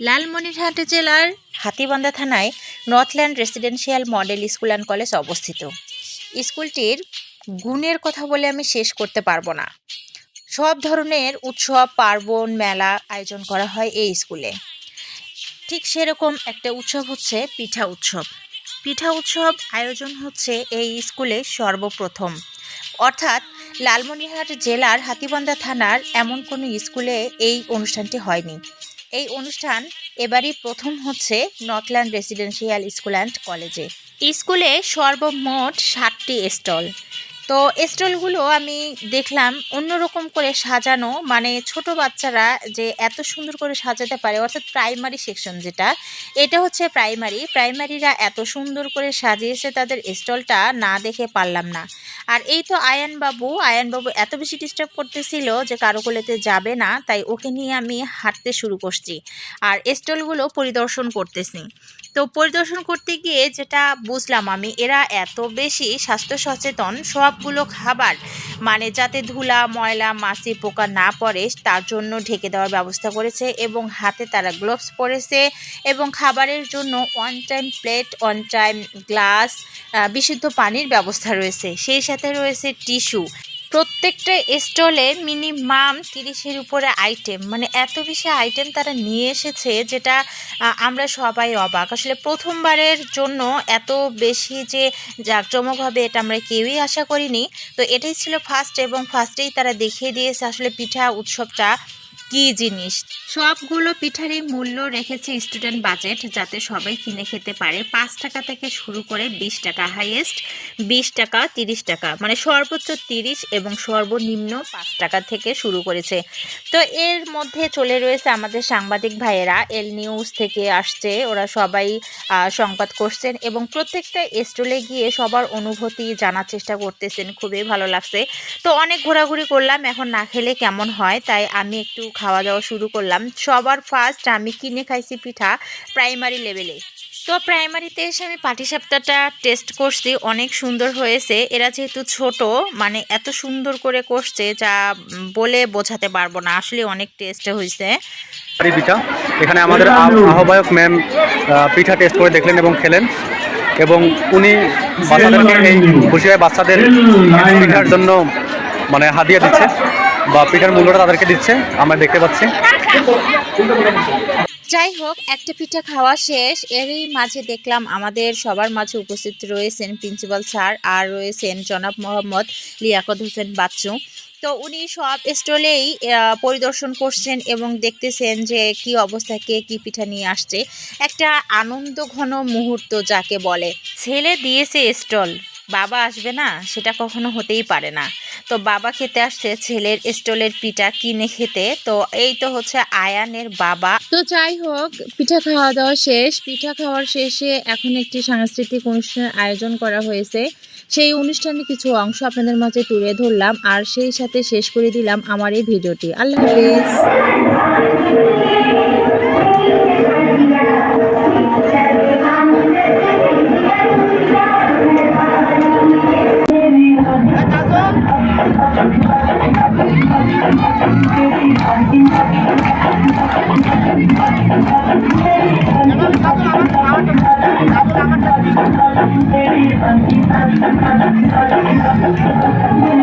লালমনিরহাট জেলার হাতিবান্ধা থানায় Northland residential model school and college অবস্থিত। স্কুলটির গুণের কথা বলে আমি শেষ করতে পারব না। সব ধরনের উৎসব, পার্বণ, মেলা আয়োজন করা হয় এই স্কুলে। ঠিক সেরকম একটা উৎসব হচ্ছে পিঠা উৎসব। পিঠা উৎসব আয়োজন হচ্ছে এই স্কুলে সর্বপ্রথম। অর্থাৎ লালমনিরহাট জেলার হাতিবান্ধা থানার এমন কোনো স্কুলে এই অনুষ্ঠানটি হয়নি। এই অনুষ্ঠান এবারই প্রথম হচ্ছে নর্থল্যান্ড রেসিডেন্সিয়াল স্কুল অ্যান্ড কলেজে। স্কুলে সর্বমোট ষাটটি স্টল। তো স্টলগুলো আমি দেখলাম অন্যরকম করে সাজানো মানে ছোট বাচ্চারা যে এত সুন্দর করে সাজাতে পারে, অর্থাৎ প্রাইমারি সেকশন যেটা, এটা হচ্ছে প্রাইমারি। প্রাইমারিরা এত সুন্দর করে সাজিয়েছে তাদের স্টলটা, না দেখে পারলাম না। আর এই তো আয়ান বাবু আয়ান বাবু এত বেশি ডিস্টার্ব করতেছিল যে কারও কোলেতে যাবে না, তাই ওকে নিয়ে আমি হাঁটতে শুরু করছি। আর স্টলগুলো পরিদর্শন করতেছি। তো পরিদর্শন করতে গিয়ে যেটা বুঝলাম আমি, এরা এত বেশি স্বাস্থ্য সচেতন, সবগুলো খাবার মানে যাতে ধুলা, ময়লা, মাছি, পোকা না পড়ে, তার জন্য ঢেকে দেওয়ার ব্যবস্থা করেছে এবং হাতে তারা গ্লোভস পরেছে এবং খাবারের জন্য one time plate one time glass বিশুদ্ধ পানির ব্যবস্থা রয়েছে। সেই সাথে রয়েছে টিস্যু প্রত্যেকটা স্টলে মিনিমাম তিরিশের উপরে আইটেম মানে এত বেশি আইটেম তারা নিয়ে এসেছে যেটা আমরা সবাই অবাক। আসলে প্রথমবারের জন্য এত বেশি যে জাঁকজমক হবে এটা আমরা কেউই আশা করিনি। তো এটাই ছিল ফার্স্ট এবং ফার্স্টেই তারা দেখিয়ে দিয়েছে আসলে পিঠা উৎসবটা। কী জিনিস? সবগুলো পিঠারই মূল্য রেখেছে স্টুডেন্ট বাজেট, যাতে সবাই কিনে খেতে পারে। পাঁচ টাকা থেকে শুরু করে বিশ টাকা, হাইয়েস্ট বিশ টাকা, তিরিশ টাকা। মানে সর্বোচ্চ তিরিশ এবং সর্বনিম্ন পাঁচ টাকা থেকে শুরু করেছে। তো এর মধ্যে চলে রয়েছে আমাদের সাংবাদিক ভাইয়েরা। এল নিউজ থেকে আসছে, ওরা সবাই সংবাদ করছেন এবং প্রত্যেকটা স্টলে গিয়ে সবার অনুভূতি জানার চেষ্টা করতেছেন। খুবই ভালো লাগছে। তো অনেক ঘোরাঘুরি করলাম, এখন না খেলে কেমন হয়? তাই আমি একটু খাওয়া দাওয়া শুরু করলাম। সবার ফার্স্ট আমি কিনে খাইছি পিঠা প্রাইমারি লেভেলে তো প্রাইমারিতে এসে আমি পাটিসাপটাটা টেস্ট করছি, অনেক সুন্দর হয়েছে। এরা যেহেতু ছোট মানে এত সুন্দর করে করছে, যা বলে বোঝাতে পারব না। আসলে অনেক টেস্ট হয়েছে পিঠা, এখানে আমাদের আহ্বায়ক ম্যাম পিঠা টেস্ট করে দেখলেন এবং খেলেন। এবং উনি বাচ্চাদেরকে এই খুশি বাচ্চাদের পিঠার জন্য মানে হাদিয়া দিচ্ছে। বা পিঠার মূল্যটা তাদেরকে দিচ্ছে আমরা দেখতে পাচ্ছি। যাই হোক একটা পিঠা খাওয়া শেষ। এরই মাঝে দেখলাম আমাদের সবার মাঝে উপস্থিত রয়েছেন প্রিন্সিপাল স্যার আর রয়েছেন জনাব মোহাম্মদ লিয়াকত হোসেন বাচ্চু। তো উনি সব স্টলেই আহ, পরিদর্শন করছেন এবং দেখতেছেন যে কি অবস্থা কে কি পিঠা নিয়ে আসছে। একটা আনন্দ ঘন মুহূর্ত যাকে বলে। ছেলে দিয়েছে স্টল। বাবা আসবে না, সেটা কখনো হতেই পারে না। তো বাবা খেতে আসছে ছেলের স্টলের পিঠা কিনে খেতে। তো এই তো হচ্ছে আয়ানের বাবা। তো যাই হোক, পিঠা খাওয়া দাওয়া শেষ। পিঠা খাওয়ার শেষে এখন একটি সাংস্কৃতিক অনুষ্ঠানের আয়োজন করা হয়েছে। সেই অনুষ্ঠানে কিছু অংশ আপনাদের মাঝে তুলে ধরলাম আর সেই সাথে শেষ করে দিলাম আমার এই ভিডিওটি। আল্লাহ হাফিজ। Thank you.